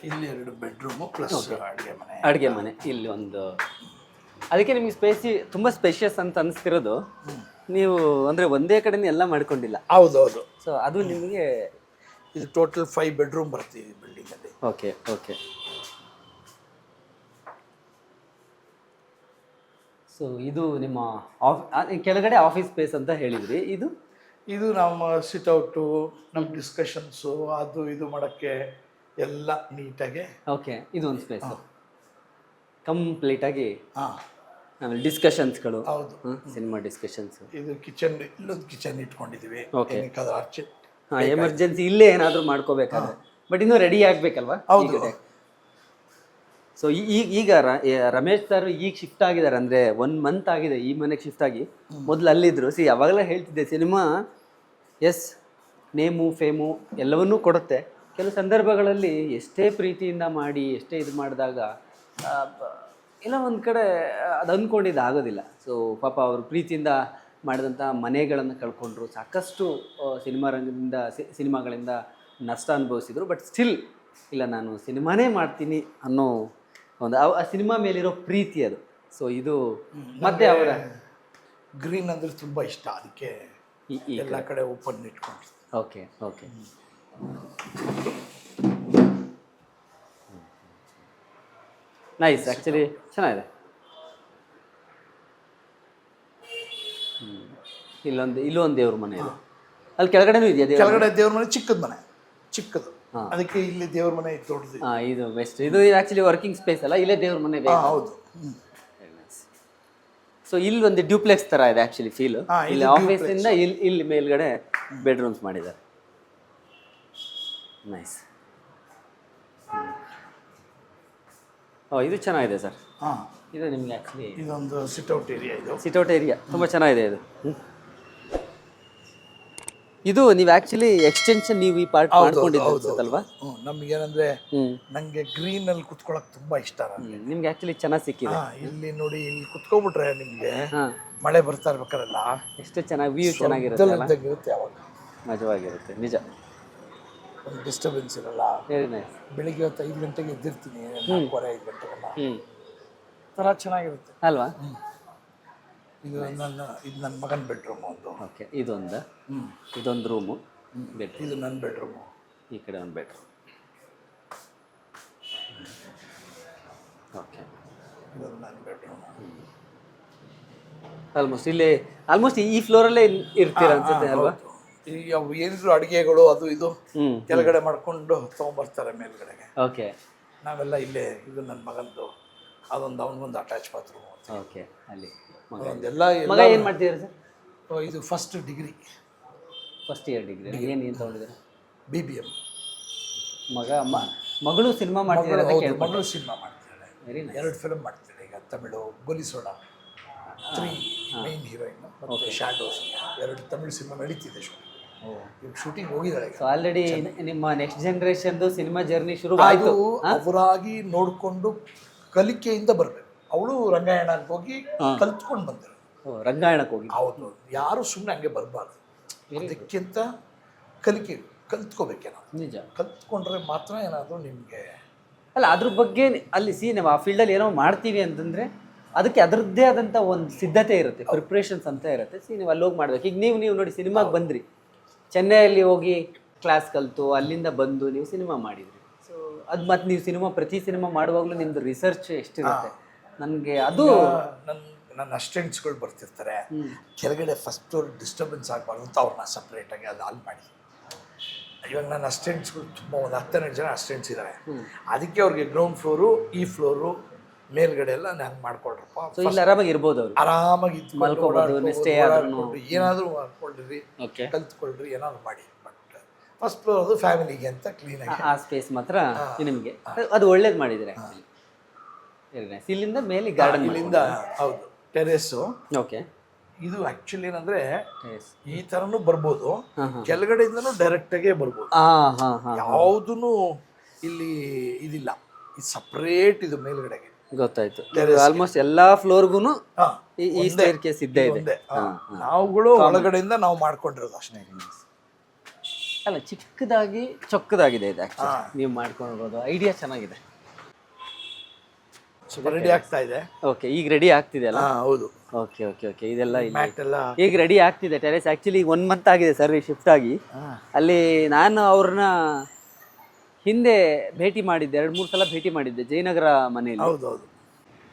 ಇಲ್ಲಿ ಎರಡು ಬೆಡ್ರೂಮು ಪ್ಲಸ್ ಅಡುಗೆ ಮನೆ. ಅಡುಗೆ ಮನೆ ಇಲ್ಲಿ ಒಂದು. ಅದಕ್ಕೆ ನಿಮಗೆ ಸ್ಪೇಸಿ ತುಂಬ ಸ್ಪೇಷಿಯಸ್ ಅಂತ ಅನಿಸ್ತಿರೋದು. ನೀವು ಅಂದರೆ ಒಂದೇ ಕಡೆನೇ ಎಲ್ಲ ಮಾಡ್ಕೊಂಡಿಲ್ಲ. ಹೌದು ಹೌದು ಸೊ ಅದು ನಿಮಗೆ ಇದು ಟೋಟಲ್ ಫೈವ್ ಬೆಡ್ರೂಮ್ ಬರ್ತೀವಿ ಬಿಲ್ಡಿಂಗ್ ಬಿಲ್ಡಿಂಗಲ್ಲಿ ಓಕೆ ಓಕೆ ಸೊ ಇದು ನಿಮ್ಮ ಆಫ್ ಕೆಳಗಡೆ ಆಫೀಸ್ ಸ್ಪೇಸ್ ಅಂತ ಹೇಳಿದ್ರಿ. ಇದು? ಇದು ನಮ್ಮ ಸಿಟ್ಔಟು ನಮ್ಮ ಡಿಸ್ಕಷನ್ಸು ಅದು ಇದು ಮಾಡೋಕ್ಕೆ ಎಲ್ಲ ನೀಟಾಗಿ ಓಕೆ ಇದು ಒಂದು ಸ್ಪೇಸ್ ಕಂಪ್ಲೀಟಾಗಿ ಹಾಂ. ಆಮೇಲೆ ಡಿಸ್ಕಷನ್ಸ್ಗಳು ಹೌದು. ಸಿನಿಮಾ ಡಿಸ್ಕಷನ್ಸ್ ಇದು ಕಿಚನ್ ಇಲ್ಲೊಂದು ಕಿಚನ್ ಇಟ್ಕೊಂಡಿದ್ದೀವಿ. ಓಕೆ. ಅರ್ಚೆ ಹಾಂ ಎಮರ್ಜೆನ್ಸಿ ಇಲ್ಲೇ ಏನಾದರೂ ಮಾಡ್ಕೋಬೇಕಾದ್ರೆ. ಬಟ್ ಇನ್ನೂ ರೆಡಿ ಆಗಬೇಕಲ್ವಾ? ಹೌದು. ಸೊ ಈಗ ಈಗ ರಮೇಶ್ ಸರ್ ಈಗ ಶಿಫ್ಟ್ ಆಗಿದ್ದಾರೆ. ಅಂದರೆ ಒನ್ ಮಂತ್ ಆಗಿದೆ ಈ ಮನೆಗೆ ಶಿಫ್ಟ್ ಆಗಿ. ಮೊದಲು ಅಲ್ಲಿದ್ದರು ಸಿ ಅವಾಗಲೇ ಹೇಳ್ತಿದ್ದೆ ಸಿನಿಮಾ ಎಸ್ ನೇಮು ಫೇಮು ಎಲ್ಲವನ್ನೂ ಕೊಡುತ್ತೆ. ಕೆಲವು ಸಂದರ್ಭಗಳಲ್ಲಿ ಎಷ್ಟೇ ಪ್ರೀತಿಯಿಂದ ಮಾಡಿ ಎಷ್ಟೇ ಇದು ಮಾಡಿದಾಗ ಇಲ್ಲ ಎಲ್ಲ ಒಂದು ಕಡೆ ಅದು ಅಂದ್ಕೊಂಡಿದ್ದು ಆಗೋದಿಲ್ಲ. ಸೊ ಪಾಪ ಅವರು ಪ್ರೀತಿಯಿಂದ ಮಾಡಿದಂಥ ಮನೆಗಳನ್ನು ಕಳ್ಕೊಂಡ್ರು. ಸಾಕಷ್ಟು ಸಿನಿಮಾ ರಂಗದಿಂದ ಸಿನಿಮಾಗಳಿಂದ ನಷ್ಟ ಅನುಭವಿಸಿದರು. ಬಟ್ ಸ್ಟಿಲ್ ಇಲ್ಲ ನಾನು ಸಿನಿಮಾನೇ ಮಾಡ್ತೀನಿ ಅನ್ನೋ ಒಂದು ಆ- ಸಿನಿಮಾ ಮೇಲಿರೋ ಪ್ರೀತಿ ಅದು. ಸೊ ಇದು ಮತ್ತೆ ಅವರ ಗ್ರೀನ್ ಅಂದರೆ ತುಂಬ ಇಷ್ಟ. ಅದಕ್ಕೆ ಎಲ್ಲ ಕಡೆ. ಓಪನ್ ಇಟ್ಕೊಂಡು ಓಕೆ ಓಕೆ ನೈಸ್ ಆ್ಯಕ್ಚುಲಿ ಚೆನ್ನಾಗಿದೆ. ಇಲ್ಲೊಂದು ಇಲ್ಲೊಂದು ದೇವ್ರ ಮನೆ ಇದೆ. ಅಲ್ಲಿ ಕೆಳಗಡೆನೂ ಇದೆಯಾ ದೇವ್ರ ಕೆಳಗಡೆ ದೇವ್ರ ಮನೆ ಚಿಕ್ಕದ ಮನೆ. ಚಿಕ್ಕದು. ಅದಕ್ಕೆ ಇಲ್ಲಿ ದೇವ್ರ ಮನೆ ದೊಡ್ಡದು. ಹಾಂ ಇದು ಬೆಸ್ಟ್ ಇದು ಆ್ಯಕ್ಚುಲಿ ವರ್ಕಿಂಗ್ ಸ್ಪೇಸ್ ಅಲ್ಲ ಇಲ್ಲೇ ದೇವ್ರ ಮನೆ ಬೇಕು. ಹೌದು. ಸೊ ಇಲ್ಲಿ ಒಂದು ಡ್ಯೂಪ್ಲೆಕ್ಸ್ ಥರ ಇದೆ ಆ್ಯಕ್ಚುಲಿ ಫೀಲ್ ಇಲ್ಲಿ ಆಫೀಸಿಂದ ಇಲ್ಲಿ ಇಲ್ಲಿ ಮೇಲ್ಗಡೆ ಬೆಡ್ರೂಮ್ಸ್ ಮಾಡಿದ್ದಾರೆ. ನೈಸ್ ಓ ಇದು ಚೆನ್ನಾಗಿದೆ ಸರ್. ಹಾಂ. ಇದು ನಿಮಗೆ ಆ್ಯಕ್ಚುಲಿ ಇದೊಂದು ಸಿಟ್ಔಟ್ ಏರಿಯಾ ಇದು. ಸಿಟೌಟ್ ಏರಿಯಾ ತುಂಬ ಚೆನ್ನಾಗಿದೆ ಇದು. ಹ್ಮ್. ಇದು ನೀವು ಆ್ಯಕ್ಚುಲಿ ಎಕ್ಸ್ಟೆನ್ಷನ್ ನೀವು ಈ ಪಾರ್ಟ್ ಮಾಡ್ಕೊಂಡಿದ್ದು ಅನ್ಸುತ್ತಲ್ವಾ ಹ್ಞೂ ನಮಗೇನಂದ್ರೆ ಹ್ಞೂ ನನಗೆ ಗ್ರೀನಲ್ಲಿ ಕುತ್ಕೊಳಕ್ ತುಂಬ ಇಷ್ಟ ನಿಮ್ಗೆ ಆ್ಯಕ್ಚುಲಿ ಚೆನ್ನಾಗಿ ಸಿಕ್ಕಿದೆ. ಹಾಂ ಇಲ್ಲಿ ನೋಡಿ ಇಲ್ಲಿ ಕುತ್ಕೊಂಡ್ಬಿಟ್ರೆ ನಿಮಗೆ ಹಾಂ. ಮಳೆ ಬರ್ತಾ ಇರ್ಬೇಕಾರಲ್ಲ ಎಷ್ಟು ಚೆನ್ನಾಗಿ ವ್ಯೂ ಚೆನ್ನಾಗಿರುತ್ತೆ ಅಲ್ಲ? ಇದ್ದಂಗಿರುತ್ತೆ ಅವಾಗ ಮಜವಾಗಿರುತ್ತೆ ನಿಜ. ಒಂದು ಡಿಸ್ಟರ್ಬೆನ್ಸ್ ಇರಲ್ಲ. ವೆರಿ ನೈಸ್ ಬೆಳಿಗ್ಗೆ ಹೊತ್ತು ಐದು ಗಂಟೆಗೆ ಎದ್ದಿರ್ತೀನಿ ನಾಲ್ಕೂವರೆ ಐದು ಗಂಟೆಗೆಲ್ಲ ಹ್ಞೂ ಥರ ಚೆನ್ನಾಗಿರುತ್ತೆ. ಅಲ್ವಾ? ಇದು ನನ್ನ ಇದು ನನ್ನ ಮಗನ ಬೆಡ್ರೂಮ್ ಒಂದು. ಓಕೆ ಇದೊಂದು? ಹ್ಞೂ ಇದೊಂದು ರೂಮು ಬೆಡ್ ಇದು ನನ್ನ ಬೆಡ್ರೂಮು ಈ ಕಡೆ ಒಂದು ಬೆಡ್ರೂಮ್ ಓಕೆ ಇದೊಂದು ನನ್ನ ಬೆಡ್ರೂಮ್ ಆಲ್ಮೋಸ್ಟ್ ಇಲ್ಲಿ ಆಲ್ಮೋಸ್ಟ್ ಈ ಫ್ಲೋರಲ್ಲೇ ಇರ್ತೀರ ಅನ್ಸುತ್ತೆ ಅಲ್ವಾ? ಈಗ ಏನಿದ್ರು ಅಡುಗೆಗಳು ಅದು ಇದು ಕೆಳಗಡೆ ಮಾಡ್ಕೊಂಡು ತೊಗೊಂಬರ್ತಾರೆ ಮೇಲ್ಗಡೆಗೆ. ಓಕೆ. ನಾವೆಲ್ಲ ಇಲ್ಲೇ ಇದು ನನ್ನ ಮಗಂದು ಅದೊಂದು ಅವನಿಗೊಂದು ಅಟ್ಯಾಚ್ ಬಾತ್ರೂಮ್ ಓಕೆ ಅಲ್ಲಿ. ಅದೊಂದೆಲ್ಲ ಮಗ ಏನು ಮಾಡ್ತೀರಿ ಸರ್? ಇದು first degree first year degree ಏನು ಏನು ತೊಗೊಂಡಿದ್ದೀರಾ? ಬಿ ಬಿ ಎಂ ಮಗ ಅಮ್ಮ ಮಗಳು ಸಿನಿಮಾ ಮಾಡ್ತಿದ್ದಾರೆ ಮಗಳು ಸಿನಿಮಾ ಮಾಡ್ತಾಳೆ ವೆರಿ ಎರಡು ಫಿಲಮ್ ಮಾಡ್ತಾಳೆ ಈಗ ತಮಿಳು ಗೊಲಿಸೋಣ ತ್ರೀ ಮೈನ್ ಹೀರೋಯಿನ್ ಮತ್ತು ಶಾಡೋಸ್ ಎರಡು ತಮಿಳು ಸಿನಿಮಾ ನಡೀತಿದೆ ಈಗ ಶೂಟಿಂಗ್ ಹೋಗಿದ್ದಾರೆ ಸೊ ಆಲ್ರೆಡಿ ನಿಮ್ಮ ನೆಕ್ಸ್ಟ್ ಜನ್ರೇಷನ್ದು ಸಿನಿಮಾ ಜರ್ನಿ ಶುರು ಆಯ್ತು ಅವರಾಗಿ ನೋಡಿಕೊಂಡು ಕಲಿಕೆಯಿಂದ ಬರಬೇಕು. ಅವಳು ರಂಗಾಯಣಕ್ಕೆ ಹೋಗಿ ಕಲ್ತ್ಕೊಂಡು ಬಂದರು. ರಂಗಾಯಣಕ್ಕೆ ಹೋಗಿ. ಹೌದು ಯಾರು ಸುಮ್ಮನೆ ಹಂಗೆ ಬರಬಾರ್ದು. ಅದಕ್ಕಿಂತ ಕಲಿಕೆ ಕಲ್ತ್ಕೋಬೇಕೇನೋ ನಿಜ. ಕಲ್ತ್ಕೊಂಡ್ರೆ ಮಾತ್ರ ಏನಾದರೂ ನಿಮಗೆ ಅಲ್ಲ ಅದ್ರ ಬಗ್ಗೆ ಅಲ್ಲಿ ಸಿ ನಾವು ಆ ಫೀಲ್ಡಲ್ಲಿ ಏನೋ ಮಾಡ್ತೀವಿ ಅಂತಂದ್ರೆ ಅದಕ್ಕೆ ಅದರದ್ದೇ ಆದಂಥ ಒಂದು ಸಿದ್ಧತೆ ಇರುತ್ತೆ ಪ್ರಿಪ್ರೇಷನ್ಸ್ ಅಂತ ಇರುತ್ತೆ. ಸಿ ನೀವು ಅಲ್ಲಿ ಹೋಗಿ ಮಾಡ್ಬೇಕು. ಈಗ ನೀವು ನೀವು ನೋಡಿ ಸಿನಿಮಾಗೆ ಬಂದ್ರಿ. ಚೆನ್ನೈಯಲ್ಲಿ ಹೋಗಿ ಕ್ಲಾಸ್ ಕಲಿತು ಅಲ್ಲಿಂದ ಬಂದು ನೀವು ಸಿನಿಮಾ ಮಾಡಿದ್ರಿ. ಸೊ ಅದು ಮತ್ತೆ ನೀವು ಸಿನಿಮಾ ಪ್ರತಿ ಸಿನಿಮಾ ಮಾಡುವಾಗಲೂ ನಿಮ್ದು ರಿಸರ್ಚ್ ಎಷ್ಟಿರುತ್ತೆ? ನನಗೆ ಅದು ನನ್ನ ನನ್ನ ಅಸ್ಟೆಂಟ್ಸ್ಗಳು ಬರ್ತಿರ್ತಾರೆ. ಕೆಳಗಡೆ ಫಸ್ಟ್ ಫ್ಲೋರ್ ಡಿಸ್ಟರ್ಬೆನ್ಸ್ ಆಗಬಾರ್ದು ಅಂತ ಅವ್ರನ್ನ ಸಪ್ರೇಟಾಗಿ ಅದು ಆಲ್ ಮಾಡಿ. ಇವಾಗ ನನ್ನ ಅಸ್ಟೆಂಟ್ಸ್ಗಳು ತುಂಬ ಒಂದು ಹತ್ತೆರಡು ಜನ ಅಸ್ಟೆಂಟ್ಸ್ ಇದ್ದಾರೆ ಅದಕ್ಕೆ ಅವ್ರಿಗೆ ಗ್ರೌಂಡ್ ಫ್ಲೋರು ಈ ಫ್ಲೋರು ಮೇಲ್ಗಡೆ ಎಲ್ಲ ನಾನು ಮಾಡ್ಕೊಳ್ರಪ್ಪ. ಸೊ ಇಲ್ಲಿ ಆರಾಮಾಗಿ ಇರ್ಬೋದು ಅವರು. ಆರಾಮಾಗಿ ಮಲ್ಕೊಬೋದು. ಓಡಾಡ್ಕೊಂಡು, ಏನಾದರೂ ಮಾಡ್ಕೊಳ್ರಿ ಓಕೆ ಕಲ್ತ್ಕೊಳ್ರಿ ಏನಾದ್ರು ಮಾಡಿ. ಫಸ್ಟ್ ಫ್ಲೋರ್ ಅದು ಫ್ಯಾಮಿಲಿಗೆ ಅಂತ ಕ್ಲೀನಾಗಿ ಆ ಸ್ಪೇಸ್ ಮಾತ್ರ ನಿಮಗೆ. ಅದು ಒಳ್ಳೇದು ಮಾಡಿದ್ರೆ ನೈಸ್ ಇಲ್ಲಿಂದ ಮೇಲೆ ಗಾರ್ಡನ್ ಇಲ್ಲಿಂದ ಹೌದು ಟೆರೇಸು ಓಕೆ ಇದು ಆ್ಯಕ್ಚುಲಿ ಏನಂದ್ರೆ ಈ ಥರನೂ ಬರ್ಬೋದು ಕೆಳಗಡೆಯಿಂದನೂ ಡೈರೆಕ್ಟಾಗೇ ಬರ್ಬೋದು. ಯಾವುದೂ ಇಲ್ಲಿ ಇದಿಲ್ಲ. ಇದು ಸಪ್ರೇಟ್ ಇದು ಮೇಲ್ಗಡೆಗೆ. ಗೊತ್ತಾಯ್ತು. ಆಲ್ಮೋಸ್ಟ್ ಎಲ್ಲಾ ಫ್ಲೋರ್ಗೂನು ಹಾ, ಈ ಸ್ಟೇರ್ ಕೇಸ್ ಇದ್ದೇ ಇದೆ. ನಾವುಗಳು ಒಳಗಡೆಯಿಂದ ನಾವು ಮಾಡ್ಕೊಂಡಿರೋದು ಅಷ್ಟೇ. ಅಲ್ಲ ಚಿಕ್ಕದಾಗಿ ಚೊಕ್ಕದಾಗಿದೆ ಇದು ನೀವು ಮಾಡ್ಕೊಂಡಿರೋದು. ಐಡಿಯಾ ಚೆನ್ನಾಗಿದೆ. ರೆಡಿ ಆಗ್ತಾ ಇದೆ. ಓಕೆ ಈಗ ರೆಡಿ ಆಗ್ತಿದೆ ಅಲ್ಲ? ಹೌದು. ಓಕೆ ಓಕೆ ಓಕೆ ಇದೆಲ್ಲ ಈಗ ರೆಡಿ ಆಗ್ತಿದೆ. ಟೆರೆಸ್ ಆಕ್ಚುಲಿ ಒನ್ ಮಂತ್ ಆಗಿದೆ ಸರ್ ಶಿಫ್ಟ್ ಆಗಿ. ಅಲ್ಲಿ ನಾನು ಅವ್ರನ್ನ ಹಿಂದೆ ಭೇಟಿ ಮಾಡಿದ್ದೆ ಎರಡು ಮೂರು ಸಲ ಭೇಟಿ ಮಾಡಿದ್ದೆ ಜಯನಗರ ಮನೆಯಲ್ಲಿ. ಹೌದು ಹೌದು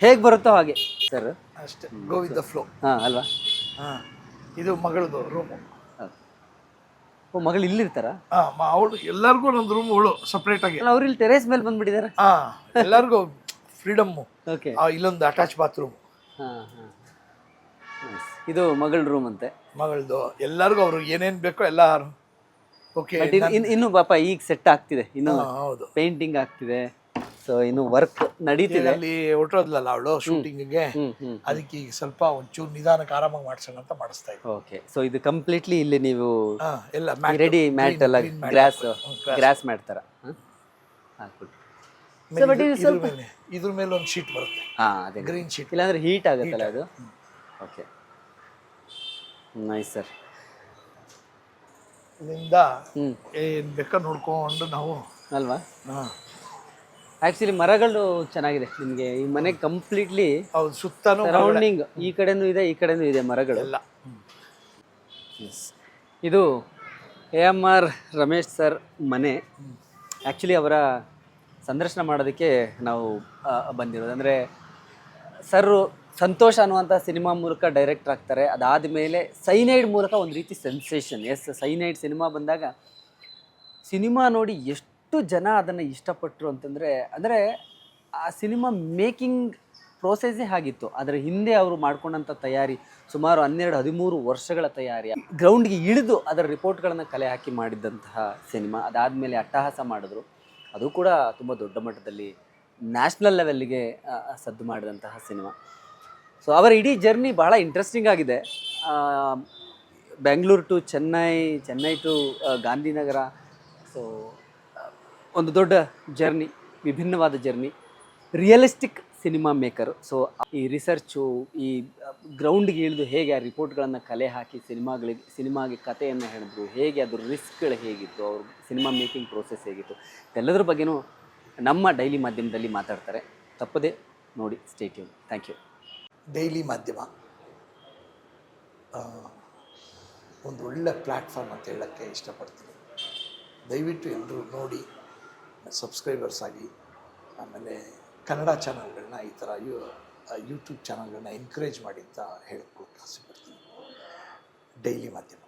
ಹೇಗೆ ಬರುತ್ತೋ ಹಾಗೆ. ಸರ್ ಅಷ್ಟೇ. ಗೋ ವಿತ್ ದ ಫ್ಲೋ ಹಾಂ ಅಲ್ವಾ? ಹಾಂ ಇದು ಮಗಳದು ರೂಮು. ಓ ಮಗಳು ಇಲ್ಲಿರ್ತಾರ? ಹಾಂ ಅವಳು ಎಲ್ಲರಿಗೂ ಒಂದು ರೂಮ್ ಅವಳು ಸಪ್ರೇಟ್ ಆಗಿ. ಅಲ್ಲ ಅವ್ರು ಇಲ್ಲಿ ಟೆರೇಸ್ ಮೇಲೆ ಬಂದ್ಬಿಟ್ಟಿದ್ದಾರೆ ಹಾ ಎಲ್ಲರಿಗೂ ಫ್ರೀಡಮ್ಮು ಓಕೆ ಇಲ್ಲೊಂದು ಅಟ್ಯಾಚ್ ಬಾತ್ರೂಮ್ ಹಾಂ ಹಾಂ. ಇದು ಮಗಳ ರೂಮ್ ಅಂತೆ. ಮಗಳದು ಎಲ್ಲರಿಗೂ ಅವರು ಏನೇನು ಬೇಕೋ ಎಲ್ಲ ಓಕೆ ಬಟ್ ಇನ್ನು ಇನ್ನು ಪಾಪ ಈಗ ಸೆಟ್ ಆಗ್ತಿದೆ. ಇನ್ನು ಹೌದು. ಪೇಂಟಿಂಗ್ ಆಗ್ತಿದೆ. ಸೊ ಇನ್ನು ವರ್ಕ್ ನಡೀತಿದೆ. ಅಲ್ಲಿ ಹೊರಟೋದ್ಲಲ್ಲ ಅವಳು ಶೂಟಿಂಗ್ಗೆ ಅದಕ್ಕೆ ಈಗ ಸ್ವಲ್ಪ ಒಂಚೂರು ನಿಧಾನಕ್ಕೆ ಆರಾಮಾಗಿ ಮಾಡ್ಸೋಣ ಅಂತ ಮಾಡಿಸ್ತಾ ಇದ್ದೀವಿ ಓಕೆ ಸೊ ಇದು ಕಂಪ್ಲೀಟ್ಲಿ ಇಲ್ಲಿ ನೀವು ಎಲ್ಲ ರೆಡಿ ಮ್ಯಾಟ್ ಎಲ್ಲ ಗ್ರಾಸ್. ಗ್ರಾಸ್ ಮಾಡ್ತಾರ? ಹಾಕ್ಬಿಟ್ಟು. ಇದ್ರ ಮೇಲೆ ಒಂದು ಶೀಟ್ ಬರುತ್ತೆ. ಹಾಂ ಅದೇ. ಗ್ರೀನ್ ಶೀಟ್ ಇಲ್ಲಾಂದ್ರೆ ಹೀಟ್ ಆಗುತ್ತಲ್ಲ ಅದು? ಓಕೆ ನೈಸ್ ಸರ್ ಹ್ಞೂ ಏನ್ ಬೇಕಾ ನೋಡ್ಕೊಂಡು ನಾವು. ಅಲ್ವಾ? ಹಾ. ಆ್ಯಕ್ಚುಲಿ ಮರಗಳು ಚೆನ್ನಾಗಿದೆ ನಿಮಗೆ. ಈ ಮನೆ ಕಂಪ್ಲೀಟ್ಲಿ ಹೌದು ಸುತ್ತಾನು ಸರೌಂಡಿಂಗ್ ಈ ಕಡೆನೂ ಇದೆ ಈ ಕಡೆನೂ ಇದೆ ಮರಗಳು. ಎಲ್ಲ. ಇದು A M R Ramesh sir ಮನೆ. ಆ್ಯಕ್ಚುಲಿ ಅವರ ಸಂದರ್ಶನ ಮಾಡೋದಕ್ಕೆ ನಾವು ಬಂದಿರೋದು. ಅಂದರೆ ಸರ್ ಸಂತೋಷ ಅನ್ನುವಂಥ ಸಿನಿಮಾ ಮೂಲಕ ಡೈರೆಕ್ಟ್ ಆಗ್ತಾರೆ. ಅದಾದ ಮೇಲೆ ಸೈನೈಡ್ ಮೂಲಕ ಒಂದು ರೀತಿ ಸೆನ್ಸೇಷನ್ ಎಸ್ ಸೈನೈಡ್ ಸಿನಿಮಾ ಬಂದಾಗ ಸಿನಿಮಾ ನೋಡಿ ಎಷ್ಟು ಜನ ಅದನ್ನು ಇಷ್ಟಪಟ್ಟರು ಅಂತಂದರೆ, ಅಂದರೆ ಆ ಸಿನಿಮಾ ಮೇಕಿಂಗ್ ಪ್ರೋಸೆಸ್ಸೇ ಆಗಿತ್ತು. ಅದರ ಹಿಂದೆ ಅವರು ಮಾಡ್ಕೊಂಡಂಥ ತಯಾರಿ ಸುಮಾರು ಹನ್ನೆರಡು, ಹದಿಮೂರು ವರ್ಷಗಳ ತಯಾರಿ. ಗ್ರೌಂಡ್ಗೆ ಇಳಿದು ಅದರ ರಿಪೋರ್ಟ್ಗಳನ್ನು ಕಲೆ ಹಾಕಿ ಮಾಡಿದ್ದಂತಹ ಸಿನಿಮಾ. ಅದಾದಮೇಲೆ ಅಟ್ಟಹಾಸ ಮಾಡಿದ್ರು. ಅದು ಕೂಡ ತುಂಬ ದೊಡ್ಡ ಮಟ್ಟದಲ್ಲಿ ನ್ಯಾಷನಲ್ ಲೆವೆಲ್ಗೆ ಸದ್ದು ಮಾಡಿದಂತಹ ಸಿನಿಮಾ. ಸೊ ಅವರ ಇಡೀ ಜರ್ನಿ ಬಹಳ ಇಂಟ್ರೆಸ್ಟಿಂಗ್ ಆಗಿದೆ. Bengaluru to Chennai Chennai to Gandhinagar so ಒಂದು ದೊಡ್ಡ ಜರ್ನಿ ವಿಭಿನ್ನವಾದ journey realistic cinema maker so ಈ ರಿಸರ್ಚು ಈ ಗ್ರೌಂಡ್ಗೆ ಇಳಿದು ಹೇಗೆ ಆ ರಿಪೋರ್ಟ್ಗಳನ್ನು ಕಲೆ ಹಾಕಿ ಸಿನಿಮಾಗಳಿಗೆ ಸಿನಿಮಾಗೆ ಕಥೆಯನ್ನು ಹೇಳಿದ್ರು, ಹೇಗೆ ಅದ್ರ ರಿಸ್ಕ್ಗಳು ಹೇಗಿತ್ತು, ಅವ್ರ ಸಿನಿಮಾ ಮೇಕಿಂಗ್ ಪ್ರೋಸೆಸ್ ಹೇಗಿತ್ತು ಎಲ್ಲದರ ಬಗ್ಗೆನೂ ನಮ್ಮ ಡೈಲಿ ಮಾಧ್ಯಮದಲ್ಲಿ ಮಾತಾಡ್ತಾರೆ. ತಪ್ಪದೆ ನೋಡಿ ಸ್ಟೇಟ್ಯೂನ್ ಥ್ಯಾಂಕ್ ಯು ಡೈಲಿ ಮಾಧ್ಯಮ. ಒಂದು ಒಳ್ಳೆ ಪ್ಲ್ಯಾಟ್ಫಾರ್ಮ್ ಅಂತ ಹೇಳೋಕ್ಕೆ ಇಷ್ಟಪಡ್ತೀನಿ. ದಯವಿಟ್ಟು ಎಲ್ಲರೂ ನೋಡಿ, ಸಬ್ಸ್ಕ್ರೈಬರ್ಸ್ ಆಗಿ, ಆಮೇಲೆ ಕನ್ನಡ ಚಾನಲ್ಗಳನ್ನ ಈ ಥರ ಯೂ ಯೂಟ್ಯೂಬ್ ಚಾನಲ್ಗಳನ್ನ ಎನ್ಕರೇಜ್ ಮಾಡಿ ಅಂತ ಹೇಳ್ಕೊಟ್ಟು ಆಸೆ ಪಡ್ತೀನಿ ಡೈಲಿ ಮಾಧ್ಯಮ.